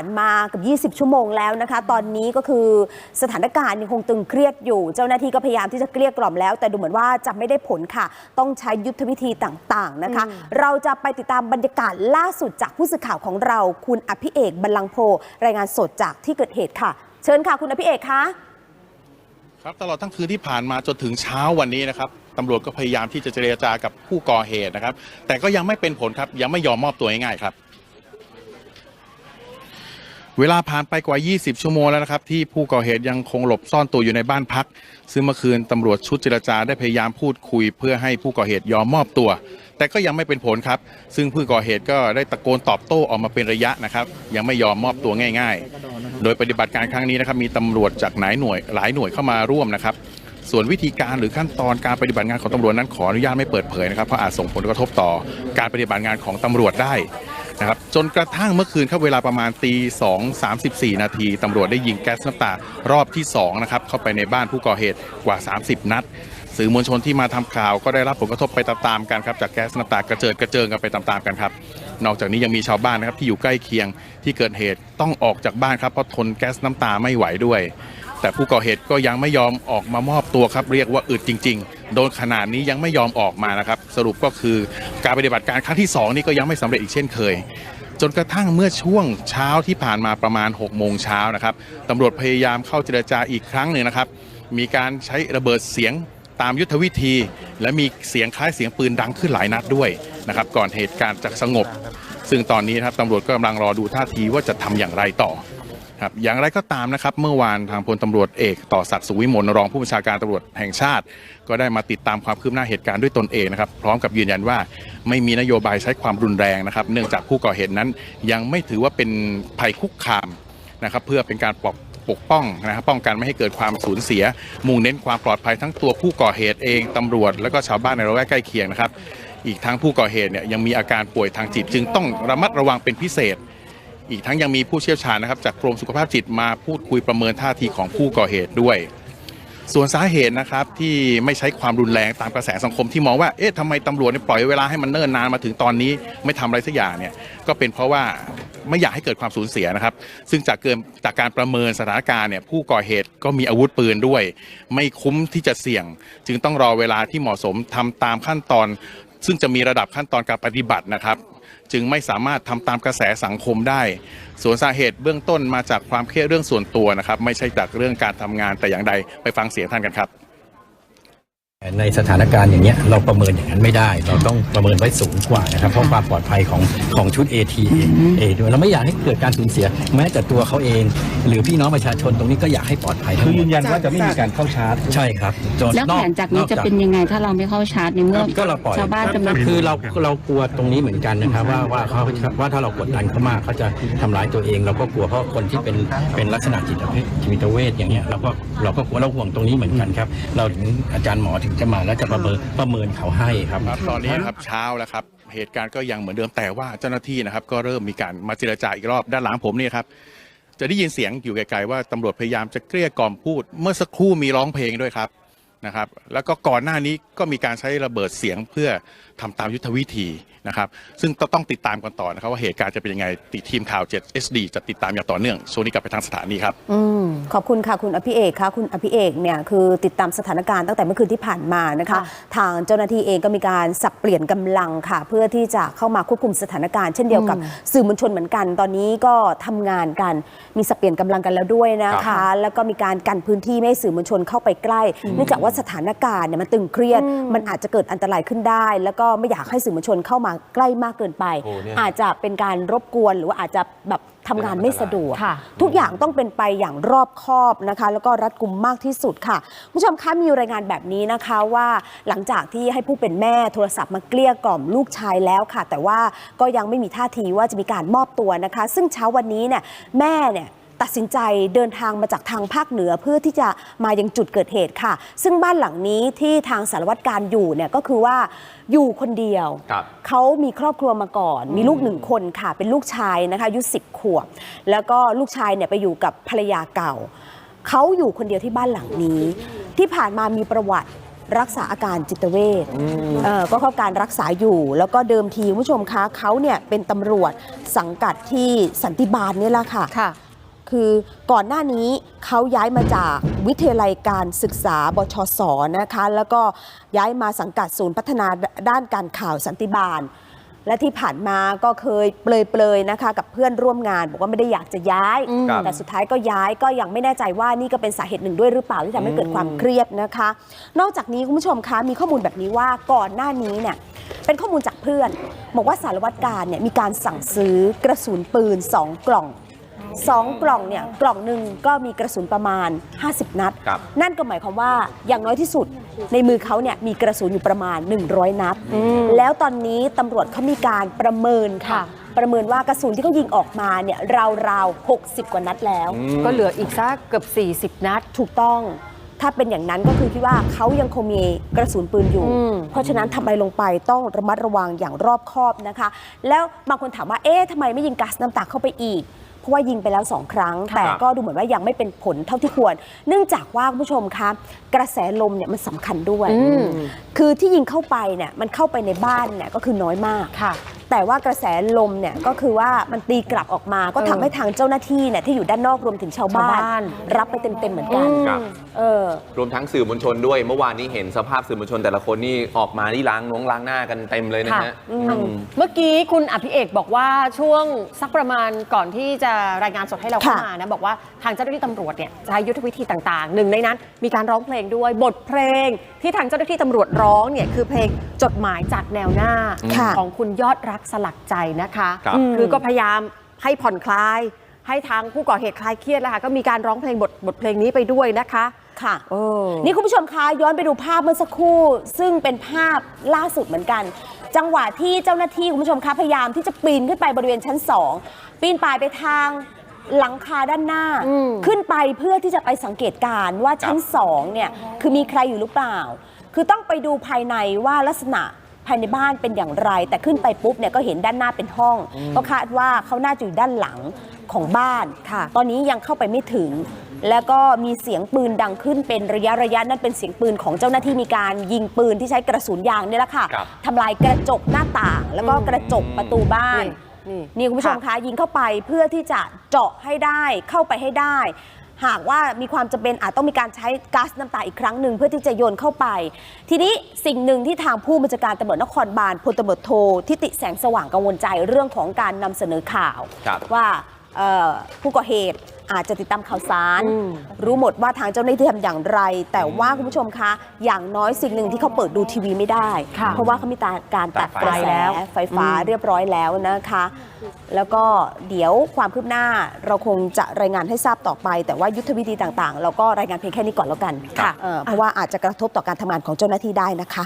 านมาเกับ 20 ชั่วโมงแล้วนะคะ ตอนนี้ก็คือสถานการณ์ยังคงตึงเครียดอยู่ เจ้าหน้าที่ก็พยายามที่จะเกลี้ยกล่อมแล้ว แต่ดูเหมือนว่าจะไม่ได้ผลค่ะ ต้องใช้ยุทธวิธีต่างๆนะคะ เราจะไปติดตามบรรยากาศล่าสุดจากผู้สื่อข่าวของเรา คุณอภิเอกบรรลังโพรายงานสดจากที่เกิดเหตุค่ะ เชิญค่ะ คุณอภิเอกคะครับตลอดทั้งคืนที่ผ่านมาจนถึงเช้าวันนี้นะครับตำรวจก็พยายามที่จะเจรจากับผู้ก่อเหตุนะครับ แต่ก็ยังไม่เป็นผลครับยังไม่ยอมมอบตัวง่ายๆครับ เวลาผ่านไปกว่า 20 ชั่วโมงแล้วนะครับ ที่ผู้ก่อเหตุยังคงหลบซ่อนตัวอยู่ในบ้านพัก ซึ่งเมื่อคืนตำรวจชุดเจรจาได้พยายามพูดคุย เพื่อให้ผู้ก่อเหตุยอมมอบตัว แต่ก็ยังไม่เป็นผลครับ ซึ่งผู้ก่อเหตุก็ได้ตะโกนตอบโต้ออกมาเป็นระยะนะครับ ยังไม่ยอมมอบตัวง่าย ๆ โดยปฏิบัติการครั้งนี้นะครับมีตำรวจจากหลายหน่วย หลายหน่วยเข้ามาร่วมนะครับส่วนวิธีการหรือขั้นตอนการปฏิบัติงานของตำรวจนั้นขออนุญาตไม่เปิดเผยนะครับเพราะอาจส่งผลกระทบต่อการปฏิบัติงานของตำรวจได้ นะครับจนกระทั่งเมื่อคืนครับเวลาประมาณตีสองสามสิบสี่นาทีตำรวจได้ยิงแก๊สน้ำตารอบที่สองนะครับเข้าไปในบ้านผู้ก่อเหตุกว่า 30 นัดสื่อมวลชนที่มาทำข่าวก็ได้รับผลกระทบไปตามๆกันครับจากแก๊สน้ำตากระเจิดกระเจิงกันไปตามๆกันครับนอกจากนี้ยังมีชาวบ้านนะครับที่อยู่ใกล้เคียงที่เกิดเหตุต้องออกจากบ้านครับเพราะทนแก๊สน้ำตาไม่ไหวด้วย แต่ผู้ก่อเหตุก็ยังไม่ยอมออกมามอบตัวครับ เรียกว่าอึดจริง ๆ โดนขนาดนี้ยังไม่ยอมออกมานะครับ สรุปก็คือการปฏิบัติการครั้งที่ 2 นี่ก็ยังไม่สำเร็จอีกเช่นเคย จนกระทั่งเมื่อช่วงเช้าที่ผ่านมาประมาณ6โมงเช้านะครับตำรวจพยายามเข้าเจรจาอีกครั้งหนึ่งนะครับ มีการใช้ระเบิดเสียงตามยุทธวิธี และมีเสียงคล้ายเสียงปืนดังขึ้นหลายนัดด้วยนะครับ ก่อนเหตุการณ์จะสงบ ซึ่งตอนนี้นะครับตำรวจก็กำลังรอดูท่าทีว่าจะทำอย่างไรต่อ ครับอย่างไรก็ตามนะครับ เมื่อวานทางพลตำรวจเอกต่อศักดิ์สุวิมลรองผู้บัญชาการตำรวจแห่งชาติ ก็ได้มาติดตามความคืบหน้าเหตุการณ์ด้วยตนเองนะครับ พร้อมกับยืนยันว่าไม่มีนโยบายใช้ความรุนแรงนะครับ เนื่องจากผู้ก่อเหตุนั้น ยังไม่ถือว่าเป็นภัยคุกคามนะครับ เพื่อเป็นการปกปกป้องนะครับป้องกันไม่ให้เกิดความสูญเสีย มุ่งเน้นความปลอดภัยทั้งตัวผู้ก่อเหตุเองตำรวจ และก็ชาวบ้านในระแวกใกล้เคียงนะครับ อีกทั้งผู้ก่อเหตุเนี่ยยังมีอาการป่วยทางจิตจึงต้องระมัดระวังเป็นพิเศษ อีกทั้งยังมีผู้เชี่ยวชาญนะครับจากกรมสุขภาพจิตมาพูดคุยประเมินท่าทีของผู้ก่อเหตุด้วย ส่วนสาเหตุนะครับที่ไม่ใช้ความรุนแรงตามกระแสสังคมที่มองว่าเอ๊ะทำไมตำรวจเนี่ยปล่อยเวลาให้มันเนิ่นนานมาถึงตอนนี้ไม่ทำอะไรสักอย่างเนี่ยก็เป็นเพราะว่าไม่อยากให้เกิดความสูญเสียนะครับ ซึ่งจากเกินจากการประเมินสถานการณ์เนี่ยผู้ก่อเหตุก็มีอาวุธปืนด้วย ไม่คุ้มที่จะเสี่ยง จึงต้องรอเวลาที่เหมาะสมทำตามขั้นตอน ซึ่งจะมีระดับขั้นตอนการปฏิบัตินะครับ จึงไม่สามารถทำตามกระแสสังคมได้ ส่วนสาเหตุเบื้องต้นมาจากความเครียดเรื่องส่วนตัวนะครับ ไม่ใช่จากเรื่องการทำงานแต่อย่างใดไปฟังเสียงท่านกันครับ ในสถานการณ์อย่างเงี้ยเราประเมินอย่างนั้นไม่ได้ เราต้องประเมินไว้สูงกว่านะครับเพราะความปลอดภัยของของชุด AT เองด้วยเราไม่อยากให้เกิดการสูญเสีย แม้แต่ตัวเขาเอง หรือพี่น้องประชาชนตรงนี้ก็อยากให้ปลอดภัยทั้งคือหมยืดนยันว่าจะไม่มีการเข้าชาร์จ ใช่ครับจแล้วแผนจากนี้จะเป็นยังไงถ้าเราไม่เข้าชาร์จในเมื่อก็เราปล่อยชาวบ้านกำลังคือเราเรากลัวตรงนี้เหมือนกันนะครับว่าว่าเขาว่าถ้าเรากดดันเขามากเขาจะทำร้ายตัวเอง เราก็กลัวเพราะคนที่เป็นเป็นลักษณะจิตเวชจิตเวชอย่างเงี้ยเราก็เราก็กลัวเราห่วงตรงนี้เหมือนกันครับ เราถึงอาจารย์หมอถึงจะมาแล้วจะประเมินประเมินเขาให้ครับครับตอนนี้ครับเช้าแล้วครับ เหตุการณ์ก็ยังเหมือนเดิมแต่ว่าเจ้าหน้าที่นะครับ ก็เริ่มมีการมาเจรจาอีกรอบด้านหลังผมเนี่ยครับจะได้ยินเสียงอยู่ไกลๆว่าตำรวจพยายามจะเกลี้ยกล่อมพูด เมื่อสักครู่มีร้องเพลงด้วยครับ นะครับแล้วก็ก่อนหน้านี้ก็มีการใช้ระเบิดเสียงเพื่อทำตามยุทธวิธีนะครับ ซึ่งก็ต้องติดตามกันต่อนะครับว่าเหตุการณ์จะเป็นยังไงติดทีมข่าว7 SD จะติดตามอย่างต่อเนื่องช่วงนี้กลับไปทางสถานีครับอืมขอบคุณค่ะคุณอภิเอกค่ะคุณอภิเอกเนี่ยคือติดตามสถานการณ์ตั้งแต่เมื่อคืนที่ผ่านมานะคะทางเจ้าหน้าที่เองก็มีการสับเปลี่ยนกำลังค่ะ เพื่อที่จะเข้ามาควบคุมสถานการณ์เช่นเดียวกับสื่อมวลชนเหมือนกัน ตอนนี้ก็ทำงานกันมีสับเปลี่ยนกำลังกันแล้วด้วยนะคะ แล้วก็มีการกันพื้นที่ไม่ให้สื่อมวลชนเข้าไปใกล้เนื่องจากว่าสถานการณ์เนี่ยมันตึงเครียด มันอาจจะเกิดอันตรายขึ้นได้ แล้วก็ไม่อยากให้สื่อมวลชนเข้ามาใกล้มากเกินไป โอ้เนี่ย อาจจะเป็นการรบกวนหรือว่าอาจจะแบบทำงานไม่สะดวก ค่ะ ทุกอย่างต้องเป็นไปอย่างรอบคอบนะคะ แล้วก็รัดกุมมากที่สุดค่ะคุณผู้ชมคะมีรายงานแบบนี้นะคะว่าหลังจากที่ให้ผู้เป็นแม่โทรศัพท์มาเกลี้ยกล่อมลูกชายแล้วค่ะ แต่ว่าก็ยังไม่มีท่าทีว่าจะมีการมอบตัวนะคะ ซึ่งเช้าวันนี้เนี่ยแม่เนี่ย ตัดสินใจเดินทางมาจากทางภาคเหนือเพื่อที่จะมายังจุดเกิดเหตุค่ะ ซึ่งบ้านหลังนี้ที่ทางสารวัตรการอยู่เนี่ยก็คือว่าอยู่คนเดียวครับเขามีครอบครัวมาก่อน มีลูกหนึ่งคนค่ะ เป็นลูกชายนะคะอายุสิบขวบ แล้วก็ลูกชายเนี่ยไปอยู่กับภรรยาเก่า เขาอยู่คนเดียวที่บ้านหลังนี้ ที่ผ่านมามีประวัติรักษาอาการจิตเวชเอ่อก็เข้าการรักษาอยู่ แล้วก็เดิมทีคุณผู้ชมคะเขาเนี่ยเป็นตำรวจสังกัดที่สันติบาลนี่แหละค่ะ ค่ะคือก่อนหน้านี้เขาย้ายมาจากวิทยาลัยการศึกษาบชสนะคะ แล้วก็ย้ายมาสังกัดศูนย์พัฒนาด้านการข่าวสันติบาล และที่ผ่านมาก็เคยเปลยๆนะคะ กับเพื่อนร่วมงาน บอกว่าไม่ได้อยากจะย้าย ครับแต่สุดท้ายก็ย้ายก็ยังไม่แน่ใจว่านี่ก็เป็นสาเหตุหนึ่งด้วยหรือเปล่าที่ทำให้เกิดความเครียดนะคะ นอกจากนี้คุณผู้ชมคะมีข้อมูลแบบนี้ว่าก่อนหน้านี้เนี่ยเป็นข้อมูลจากเพื่อน บอกว่าสารวัตรการเนี่ยมีการสั่งซื้อกระสุนปืน 2 กล่อง สองกล่องเนี่ยกล่องหนึ่งก็มีกระสุนประมาณ 50 นัด ครับ นั่นก็หมายความว่าอย่างน้อยที่สุดในมือเขาเนี่ยมีกระสุนอยู่ประมาณ 100 นัด แล้วตอนนี้ตำรวจเขามีการประเมินค่ะ ค่ะ ประเมินว่ากระสุนที่เขายิงออกมาเนี่ยราวๆ60 กว่านัดแล้ว ก็เหลืออีกสักเกือบ 40 นัด ถูกต้อง ถ้าเป็นอย่างนั้นก็คือคิดว่าเขายังคงมีกระสุนปืนอยู่ อืม เพราะฉะนั้นทำอะไรลงไปต้องระมัดระวังอย่างรอบคอบนะคะ แล้วบางคนถามว่า เอ๊ะทำไมไม่ยิงก๊าซน้ำตาเข้าไปอีก เพราะว่ายิงไปแล้วสองครั้ง แต่ก็ดูเหมือนว่ายังไม่เป็นผลเท่าที่ควร เนื่องจากว่าคุณผู้ชมคะกระแสลมเนี่ยมันสำคัญด้วยอืมคือที่ยิงเข้าไปเนี่ยมันเข้าไปในบ้านเนี่ยก็คือน้อยมากค่ะ แต่ว่ากระแสลมเนี่ยก็คือว่ามันตีกลับออกมา ก็ทำให้ทางเจ้าหน้าที่เนี่ยที่อยู่ด้านนอกรวมถึงชาวบ้าชาวบ้าน น รับไปเต็มๆเหมือนกันครับ เออ รวมทั้งสื่อมวลชนด้วย เมื่อวานนี้เห็นสภาพสื่อมวลชนแต่ละคนนี่ออกมานี่ล้างน้องล้างหน้ากันเต็มเลยนะฮะค่ะอืม เมื่อกี้คุณอภิเอกบอกว่าช่วงสักประมาณก่อนที่จะรายงานสดให้เราเข้าค่ะ มานะบอกว่าทางเจ้าหน้าที่ตำรวจเนี่ยใช้ยุทธวิธีต่างๆ หนึ่งในนั้น มีการร้องเพลงด้วยบทเพลง ที่ทางเจ้าหน้าที่ตำรวจร้องเนี่ยคือเพลงจดหมายจากแนวหน้าค่ะ ของคุณยอดรักสลักใจนะคะ ครับ คือก็พยายามให้ผ่อนคลาย ให้ทางผู้ก่อเหตุคลายเครียดแล้วค่ะก็มีการร้องเพลงบทบทเพลงนี้ไปด้วยนะคะค่ะเออนี่คุณผู้ชมคะย้อนไปดูภาพเมื่อสักครู่ ซึ่งเป็นภาพล่าสุดเหมือนกัน จังหวะที่เจ้าหน้าที่คุณผู้ชมคะพยายามที่จะปีนขึ้นไปบริเวณชั้น 2 ปีนป่ายไปทางหลังคาด้านหน้าอืมขึ้นไปเพื่อที่จะไปสังเกตการณ์ว่าชั้น 2 เนี่ย คือมีใครอยู่หรือเปล่า คือต้องไปดูภายในว่าลักษณะภายในบ้านเป็นอย่างไร แต่ขึ้นไปปุ๊บเนี่ยก็เห็นด้านหน้าเป็นห้อง ก็คาดว่าเขาน่าจะอยู่ด้านหลังของบ้านค่ะ ตอนนี้ยังเข้าไปไม่ถึง แล้วก็มีเสียงปืนดังขึ้นเป็นระยะระยะนั่นเป็นเสียงปืนของเจ้าหน้าที่มีการยิงปืนที่ใช้กระสุนยางเนี่ยแหละค่ะครับ ทำลายกระจกหน้าต่าง แล้วก็กระจกประตูบ้าน นี่นี่คุณผู้ชมคะยิงเข้าไปเพื่อที่จะเจาะให้ได้เข้าไปให้ได้ หากว่ามีความจำเป็นอาจต้องมีการใช้ก๊าซน้ำตาอีกครั้งหนึ่งเพื่อที่จะโยนเข้าไป ทีนี้สิ่งหนึ่งที่ทางผู้บัญชาการตำรวจนครบาลพลตำรวจโททิติแสงสว่างกังวลใจเรื่องของการนำเสนอข่าวครับว่าเอ่อผู้ก่อเหตุ อาจจะติดตามข่าวสารอืมรู้หมดว่าทางเจ้าหน้าที่ทำอย่างไร แต่ว่าคุณผู้ชมคะ อย่างน้อยสิ่งหนึ่งที่เขาเปิดดูทีวีไม่ได้ค่ะเพราะว่าเขามีการตัดตัดไฟกระแสแล้วไฟฟ้าอืมเรียบร้อยแล้วนะคะ แล้วก็เดี๋ยวความคืบหน้าเราคงจะรายงานให้ทราบต่อไป แต่ว่ายุทธวิธีต่างๆ เราก็รายงานเพียงแค่นี้ก่อนแล้วกันค่ะเอ่อเพราะว่าอาจจะกระทบต่อการทำงานของเจ้าหน้าที่ได้นะคะ